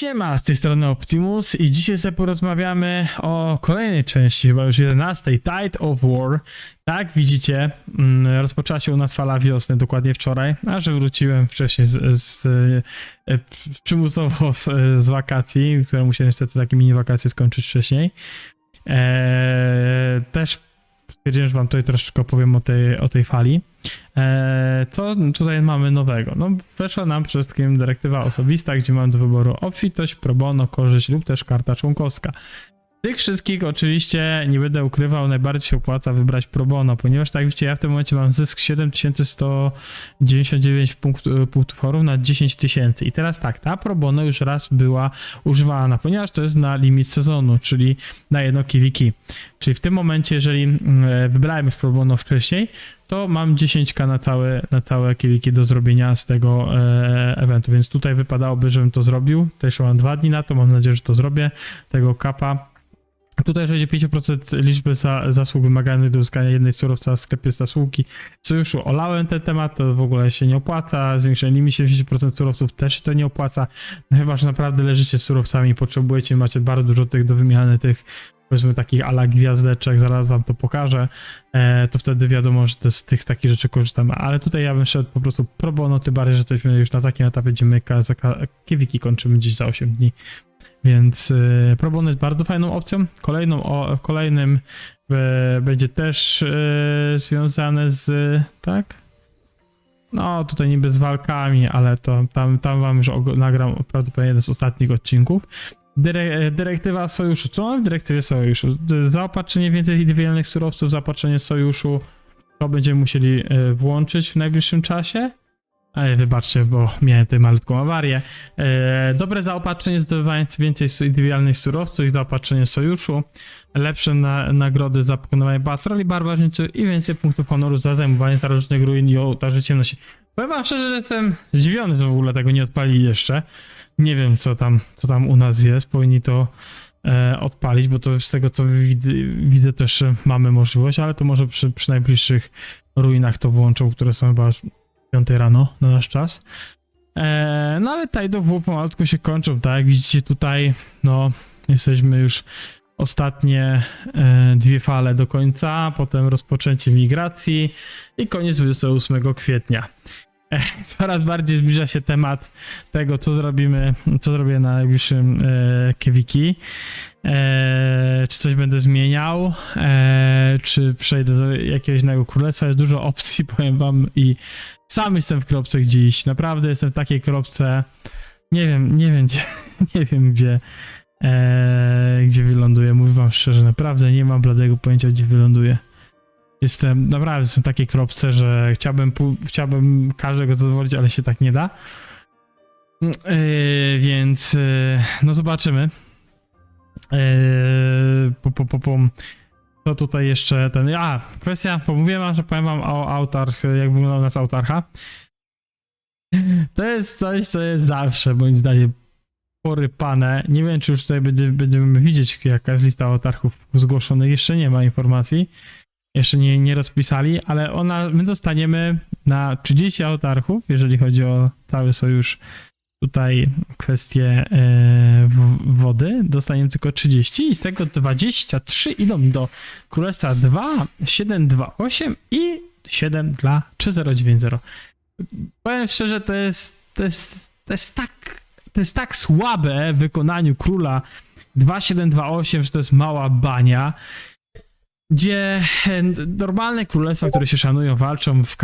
Siema, z tej strony Optimus i dzisiaj sobie porozmawiamy o kolejnej części, chyba już 11, Tide of War. Tak, widzicie, mm, rozpoczęła się u nas fala wiosny dokładnie wczoraj, a że wróciłem wcześniej z, z, e, przymusowo z, z wakacji, które musiałem niestety takie mini wakacje skończyć wcześniej. Eee, też stwierdziłem, że wam tutaj troszeczkę opowiem o tej, o tej fali. Eee, co tutaj mamy nowego? No, weszła nam przede wszystkim dyrektywa osobista, gdzie mamy do wyboru obfitość, pro bono, korzyść lub też karta członkowska. Tych wszystkich oczywiście nie będę ukrywał, najbardziej się opłaca wybrać pro bono, ponieważ tak widzicie, ja w tym momencie mam zysk 7199 punkt, punktów forów na 10 tysięcy. I teraz tak, ta pro bono już raz była używana, ponieważ to jest na limit sezonu, czyli na jedno kiwiki. Czyli w tym momencie, jeżeli mm, e, wybrałem już pro bono wcześniej, to mam 10k na całe, na całe kiewiki do zrobienia z tego e, eventu, więc tutaj wypadałoby, żebym to zrobił. Też mam dwa dni na to, mam nadzieję, że to zrobię, tego kapa. Tutaj będzie 5% liczby za, zasług wymaganych do uzyskania jednej surowca w sklepie zasługi. Sojuszu olałem ten temat, to w ogóle się nie opłaca. Zwiększenie limit 70% surowców też się to nie opłaca. No chyba, że naprawdę leżycie z surowcami, potrzebujecie, macie bardzo dużo tych do wymiany, tych powiedzmy takich ala gwiazdeczek, zaraz wam to pokażę, e, to wtedy wiadomo, że z tych takich rzeczy korzystamy. Ale tutaj ja bym szedł po prostu pro bono, tym bardziej, że jesteśmy już na takim etapie, gdzie my kiewiki kończymy gdzieś za 8 dni. Więc y, Pro Bono jest bardzo fajną opcją. Kolejną, o, kolejnym e, będzie też e, związane z, tak? No, tutaj niby z walkami, ale to tam, tam wam już nagram prawdopodobnie jeden z ostatnich odcinków. Dyre- dyrektywa sojuszu. Co mamy w dyrektywie sojuszu? Zaopatrzenie więcej indywidualnych surowców, zaopatrzenie sojuszu. To będziemy musieli e, włączyć w najbliższym czasie. Ej, wybaczcie, bo miałem tutaj malutką awarię. E, dobre zaopatrzenie, zdobywając więcej indywidualnych surowców i zaopatrzenie sojuszu. Lepsze na, nagrody za pokonywanie patroli barbarzyńców i więcej punktów honoru za zajmowanie starożytnych ruin i ołtarzy ciemności. Powiem wam szczerze, że jestem zdziwiony, że w ogóle tego nie odpalili jeszcze. Nie wiem, co tam, co tam u nas jest. Powinni to e, odpalić, bo to z tego, co widzę, widzę też e, mamy możliwość, ale to może przy, przy najbliższych ruinach to włączą, które są chyba 5 rano na nasz czas. Eee, no ale Tide było pomalutku się kończą, tak? Jak widzicie tutaj, no jesteśmy już ostatnie e, dwie fale do końca, potem rozpoczęcie migracji i koniec 28 kwietnia. Coraz bardziej zbliża się temat tego, co zrobimy, co zrobię na najbliższym e. E, czy coś będę zmieniał, e, czy przejdę do jakiegoś innego królestwa. Jest dużo opcji, powiem wam, i sam jestem w kropce gdzieś. Naprawdę jestem w takiej kropce. Nie wiem, nie wiem gdzie, nie wiem gdzie, e, gdzie wyląduję. Mówię wam szczerze, naprawdę nie mam bladego pojęcia, gdzie wyląduję. Jestem, naprawdę jestem w takiej kropce, że chciałbym, chciałbym każdego zadowolić, ale się tak nie da. E, więc, e, no zobaczymy. Po, po, po, po. Co tutaj jeszcze ten. A, kwestia, pomówiłem że powiem wam o autarch, jak wygląda u nas autarcha. To jest coś, co jest zawsze, moim zdaniem, porypane. Nie wiem, czy już tutaj będzie, będziemy widzieć, jaka jest lista autarchów zgłoszonych. Jeszcze nie ma informacji. Jeszcze nie, nie rozpisali, ale ona, my dostaniemy na 30 autarchów, jeżeli chodzi o cały sojusz tutaj kwestie e, wody, dostaniemy tylko 30 i z tego 23 idą do Królestwa 2, 7, 2, 8 i 7 dla 3090. Powiem szczerze, to jest, to jest, to jest tak, to jest tak słabe w wykonaniu króla 2728, że to jest mała bania gdzie e, normalne królestwa, które się szanują, walczą w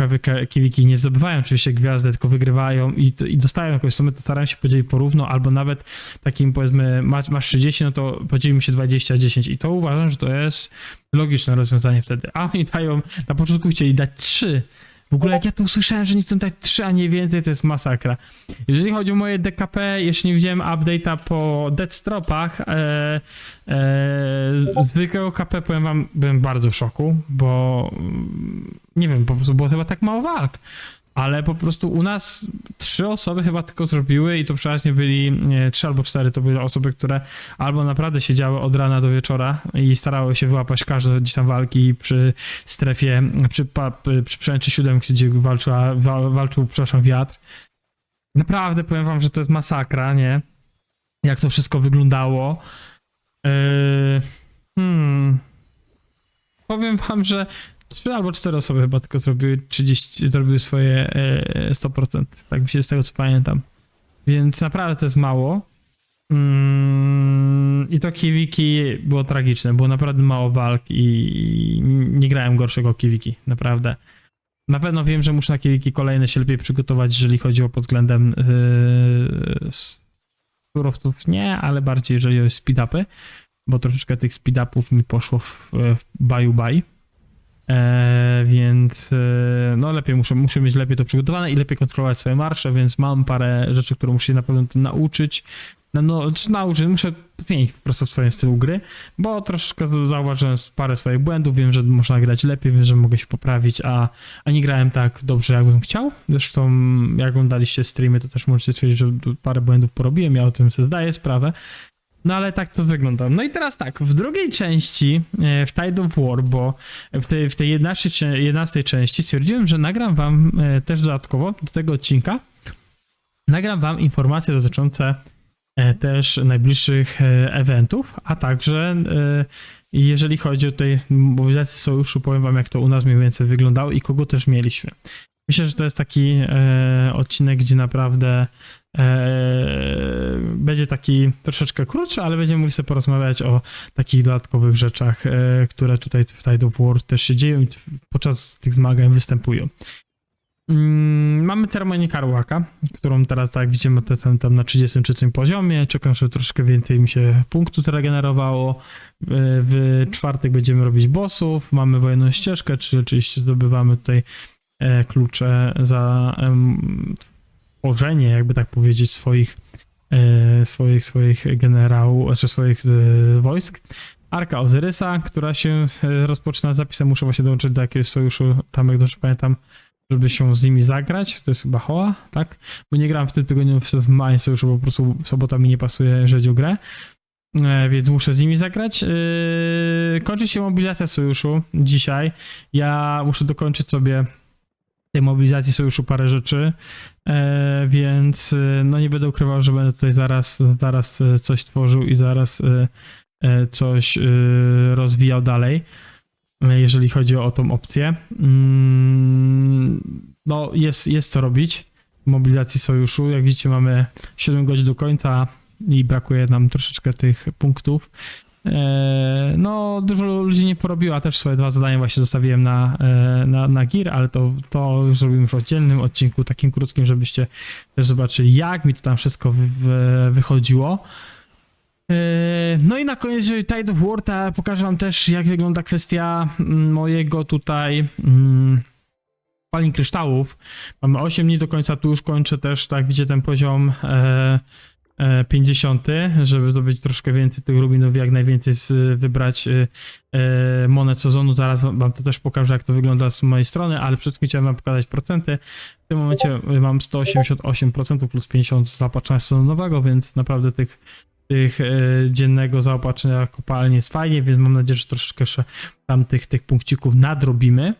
kiwiki, nie zdobywają oczywiście gwiazdy, tylko wygrywają i, i dostają jakąś sumę, to starają się podzielić porówno, albo nawet takim powiedzmy, masz, masz 30, no to podzielimy się 20, 10 i to uważam, że to jest logiczne rozwiązanie wtedy. A oni dają, na początku chcieli dać 3. W ogóle jak ja to usłyszałem, że nie chcą dać 3, a nie więcej, to jest masakra. Jeżeli chodzi o moje DKP, jeszcze nie widziałem update'a po Deathstropach, e, e, zwykłego KP, powiem wam, byłem bardzo w szoku, bo mm, nie wiem, po prostu było chyba tak mało walk. Ale po prostu u nas trzy osoby chyba tylko zrobiły i to przeważnie byli trzy albo cztery, to były osoby, które albo naprawdę siedziały od rana do wieczora i starały się wyłapać każde gdzieś tam walki przy strefie, przy, przy przęczy siódemki, gdzie walczyła, wa, walczył, przepraszam, wiatr. Naprawdę powiem wam, że to jest masakra, nie? jak to wszystko wyglądało. Yy, hmm. Powiem wam, że trzy albo cztery osoby chyba tylko zrobiły 30, zrobiły swoje e, 100%. Tak mi się z tego co pamiętam. Więc naprawdę to jest mało. Mm, I to Kiwiki było tragiczne. Było naprawdę mało walk i nie grałem gorszego Kiwiki. Naprawdę. Na pewno wiem, że muszę na Kiwiki kolejne się lepiej przygotować, jeżeli chodzi o pod względem yy, surowców nie, ale bardziej jeżeli o speed-upy, bo troszeczkę tych speed-upów mi poszło w, w baju baj. E, więc e, no lepiej muszę, muszę mieć lepiej to przygotowane i lepiej kontrolować swoje marsze, więc mam parę rzeczy, które muszę się na pewno nauczyć. No, no czy nauczyć, muszę zmienić po prostu w swoim stylu gry, bo troszeczkę zauważyłem parę swoich błędów, wiem, że można grać lepiej, wiem, że mogę się poprawić, a, a nie grałem tak dobrze, jakbym chciał. Zresztą jak oglądaliście streamy, to też możecie stwierdzić, że parę błędów porobiłem, ja o tym sobie zdaję sprawę. No ale tak to wygląda. No i teraz tak, w drugiej części, e, w Tide of War, bo w tej, w tej 11, cze- 11 części stwierdziłem, że nagram wam e, też dodatkowo do tego odcinka, nagram wam informacje dotyczące e, też najbliższych eventów, a także jeżeli chodzi o tej mobilizację sojuszu, powiem wam jak to u nas mniej więcej wyglądało i kogo też mieliśmy. Myślę, że to jest taki odcinek, gdzie naprawdę będzie taki troszeczkę krótszy, ale będziemy mogli sobie porozmawiać o takich dodatkowych rzeczach, e, które tutaj w Tide of War też się dzieją i podczas tych zmagań występują. Mm, mamy ceremonię Karłaka, którą teraz, tak jak widzimy, jestem tam na 33 poziomie. Czekam, żeby troszkę więcej mi się punktów zregenerowało. W, w czwartek będziemy robić bossów. Mamy wojenną ścieżkę, czyli oczywiście zdobywamy tutaj klucze za tworzenie, jakby tak powiedzieć, swoich, e, swoich, swoich generałów, czy swoich e, wojsk. Arka Ozyrysa, która się e, rozpoczyna zapisem, muszę właśnie dołączyć do jakiegoś sojuszu, tam jak dobrze pamiętam, żeby się z nimi zagrać. To jest chyba Hoa, tak? Bo nie gram w tym tygodniu w Sezmanie sojuszu, bo po prostu sobota mi nie pasuje, jeżeli chodzi grę. Więc muszę z nimi zagrać. Kończy się mobilizacja sojuszu dzisiaj. Ja muszę dokończyć sobie tej mobilizacji sojuszu parę rzeczy, e, więc e, no nie będę ukrywał, że będę tutaj zaraz, zaraz e, coś tworzył i zaraz coś rozwijał dalej, jeżeli chodzi o tą opcję. Mm, No jest, jest co robić mobilizacji sojuszu. Jak widzicie mamy 7 godzin do końca i brakuje nam troszeczkę tych punktów. E, No, dużo ludzi nie porobiło, a też swoje dwa zadania właśnie zostawiłem na, e, na, na Gear, ale to, to już zrobimy w oddzielnym odcinku, takim krótkim, żebyście też zobaczyli, jak mi to tam wszystko wy, wy, wychodziło. E, No i na koniec, jeżeli Tide of War, to pokażę wam też, jak wygląda kwestia mm, mojego tutaj mm, palin kryształów. Mamy 8 dni do końca, tu już kończę też, tak widzicie, ten poziom 50, żeby zdobyć troszkę więcej tych rubinów, jak najwięcej z, wybrać e, e, monet sezonu. Zaraz wam to też pokażę, jak to wygląda z mojej strony, ale przede wszystkim chciałem wam pokazać procenty. W tym momencie mam 188% plus 50 z zaopatrzenia sezonowego, więc naprawdę tych, tych e, dziennego zaopatrzenia kopalni jest fajnie, więc mam nadzieję, że troszeczkę jeszcze tam tych, tych punkcików nadrobimy.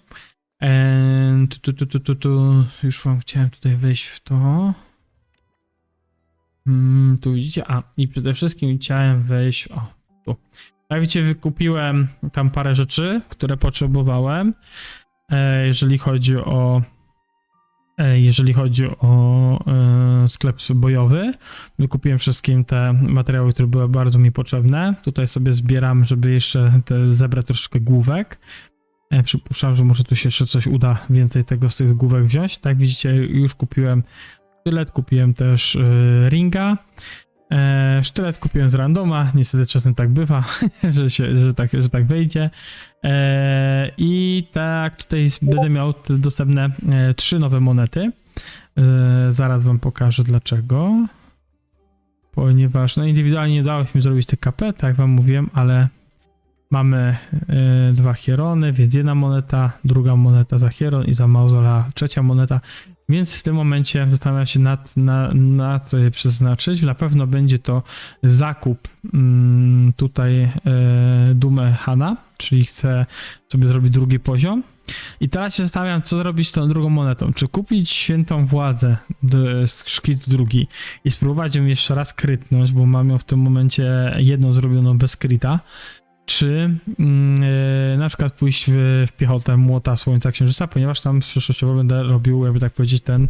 Tu, tu, tu, tu, tu. Już wam chciałem tutaj wejść w to. Mm, tu widzicie, a i przede wszystkim chciałem wejść, o, tu. Jak widzicie, wykupiłem tam parę rzeczy, które potrzebowałem, e, jeżeli chodzi o e, jeżeli chodzi o e, sklep bojowy. Wykupiłem wszystkim te materiały, które były bardzo mi potrzebne. Tutaj sobie zbieram, żeby jeszcze te, zebrać troszeczkę główek. E, przypuszczam, że może tu się jeszcze coś uda więcej tego z tych główek wziąć. Tak widzicie, już kupiłem sztylet, kupiłem też e, ringa. E, sztylet kupiłem z randoma, niestety czasem tak bywa, że, się, że, tak, że tak wejdzie. E, I tak tutaj będę miał dostępne e, trzy nowe monety. E, zaraz wam pokażę dlaczego. Ponieważ no indywidualnie nie udało się mi zrobić tych KP, tak jak wam mówiłem, ale mamy e, dwa hierony, więc jedna moneta, druga moneta za hieron i za mauzola trzecia moneta. Więc w tym momencie zastanawiam się nad, na, na co je przeznaczyć. Na pewno będzie to zakup mm, tutaj e, Dumę Hana, czyli chcę sobie zrobić drugi poziom. I teraz się zastanawiam, co zrobić z tą drugą monetą. Czy kupić świętą władzę z szkic drugi i spróbować ją jeszcze raz krytnąć, bo mam ją w tym momencie jedną zrobioną bez kryta, czy e, na przykład pójść w, w piechotę Młota Słońca Księżyca, ponieważ tam przyszłościowo będę robił, jakby tak powiedzieć, ten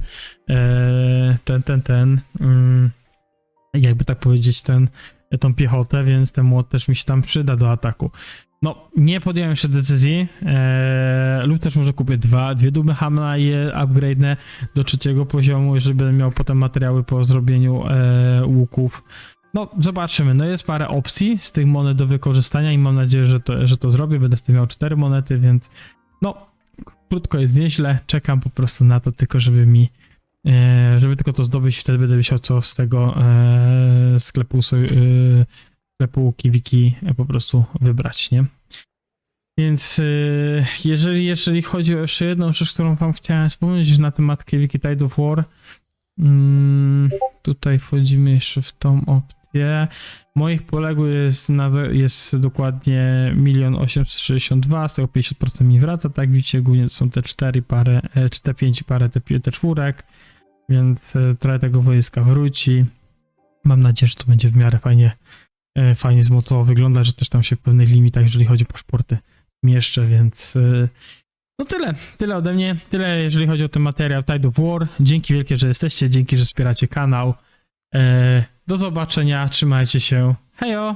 e, ten, ten, ten mm, jakby tak powiedzieć, ten, tą piechotę, więc ten młot też mi się tam przyda do ataku. No, nie podjąłem jeszcze decyzji, e, lub też może kupię dwa, dwie duby Hamna i je upgrade'nę do trzeciego poziomu, jeżeli będę miał potem materiały po zrobieniu łuków. No, zobaczymy. No jest parę opcji z tych monet do wykorzystania i mam nadzieję, że to, że to zrobię. Będę wtedy miał cztery monety, więc no, krótko jest nieźle. Czekam po prostu na to tylko, żeby mi e, żeby tylko to zdobyć, wtedy będę wiedział, co z tego e, sklepu, e, sklepu Kiwiki po prostu wybrać, nie? Więc jeżeli, jeżeli chodzi o jeszcze jedną rzecz, którą wam chciałem wspomnieć na temat Kiwiki Tide of War, mm, tutaj wchodzimy jeszcze w tą opcję. Moich poległych jest, jest dokładnie 1 862, z tego 50% mi wraca, tak widzicie, głównie są te 4 pary, e, czy te 5 parę, te, te czwórek, więc e, trochę tego wojska wróci. Mam nadzieję, że to będzie w miarę fajnie, e, fajnie zmocowo wygląda, że też tam się w pewnych limitach, jeżeli chodzi o paszporty, mieszczę, więc no tyle, tyle ode mnie, tyle jeżeli chodzi o ten materiał Tide of War. Dzięki wielkie, że jesteście, dzięki, że wspieracie kanał. E, do zobaczenia, trzymajcie się, hejo!